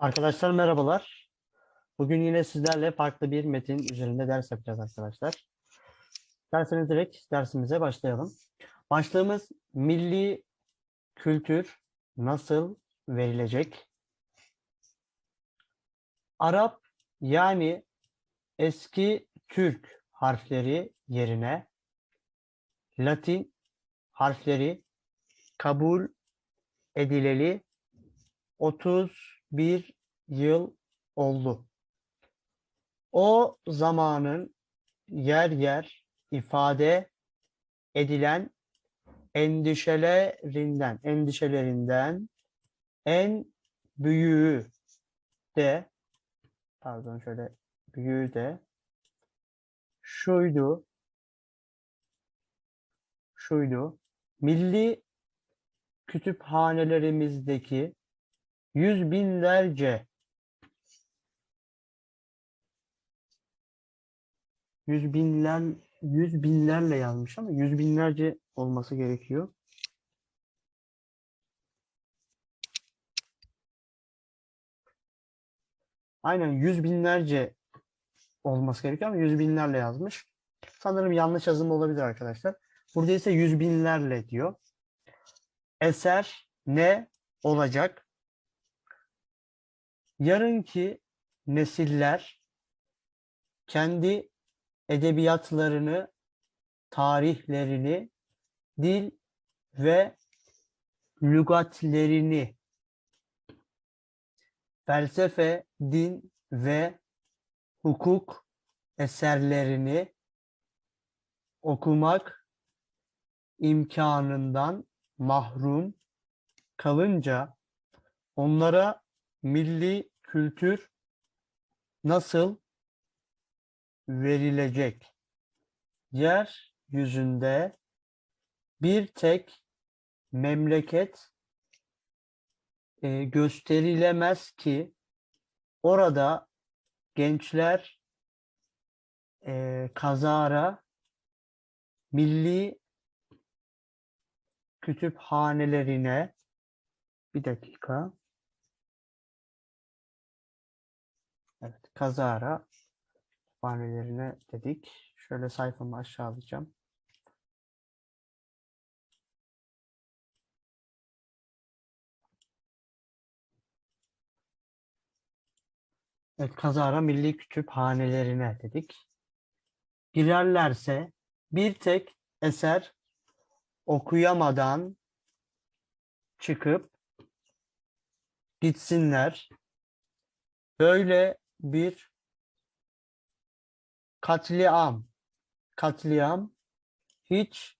Arkadaşlar merhabalar. Bugün yine sizlerle farklı bir metin üzerinde ders yapacağız arkadaşlar. Dersimiz direkt dersimize başlayalım. Başlığımız milli kültür nasıl verilecek? Arap yani eski Türk harfleri yerine Latin harfleri kabul edileli 31 yıl oldu. O zamanın yer yer ifade edilen endişelerinden, endişelerinden en büyüğü de pardon şöyle büyüğü de şuydu şuydu milli kütüphanelerimizdeki yüz binlerce yüz binler yüz binlerle yazmış ama yüz binlerce olması gerekiyor. Aynen yüz binlerce olması gerekiyor ama yüz binlerle yazmış. Sanırım yanlış yazım olabilir arkadaşlar. Burada ise yüz binlerle diyor. Eser ne olacak? Yarınki nesiller kendi edebiyatlarını, tarihlerini, dil ve lügatlerini, felsefe, din ve hukuk eserlerini okumak imkanından mahrum kalınca onlara milli kültür nasıl verilecek? Yer yüzünde bir tek memleket e, gösterilemez ki orada gençler e, kazara milli kütüphanelerine bir dakika Evet, kazara kütüphanelerine dedik. Şöyle sayfamı aşağı alacağım. Evet, kazara milli kütüphanelerine dedik. Girerlerse bir tek eser okuyamadan çıkıp gitsinler. Böyle bir katliam, katliam hiç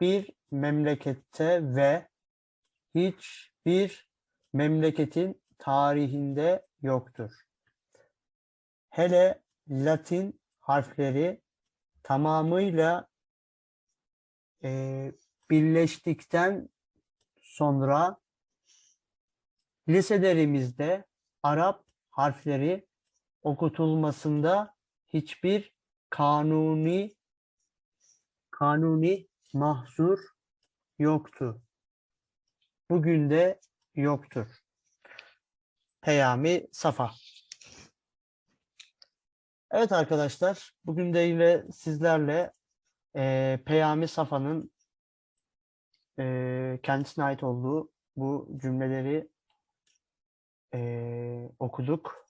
bir memlekette ve hiçbir memleketin tarihinde yoktur. Hele Latin harfleri tamamıyla eee, birleştikten sonra liselerimizde Arap harfleri okutulmasında hiçbir kanuni kanuni mahzur yoktu. Bugün de yoktur. Peyami Safa. Evet arkadaşlar, bugün de yine sizlerle eee Peyami Safa'nın eee, kendisine ait olduğu bu cümleleri eee, okuduk.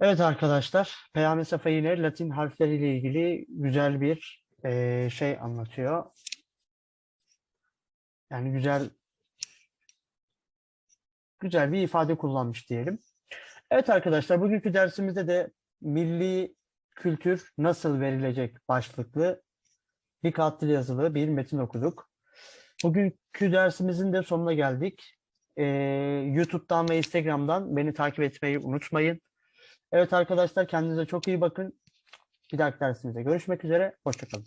Evet arkadaşlar, Peyami Safa yine Latin harfleriyle ilgili güzel bir eee, şey anlatıyor. Yani güzel güzel bir ifade kullanmış diyelim. Evet arkadaşlar, bugünkü dersimizde de milli kültür nasıl verilecek başlıklı dikkatli yazılı bir metin okuduk. Bugünkü dersimizin de sonuna geldik. Ee, YouTube'dan ve Instagram'dan beni takip etmeyi unutmayın. Evet arkadaşlar kendinize çok iyi bakın. Bir dahaki dersimizde görüşmek üzere. Hoşçakalın.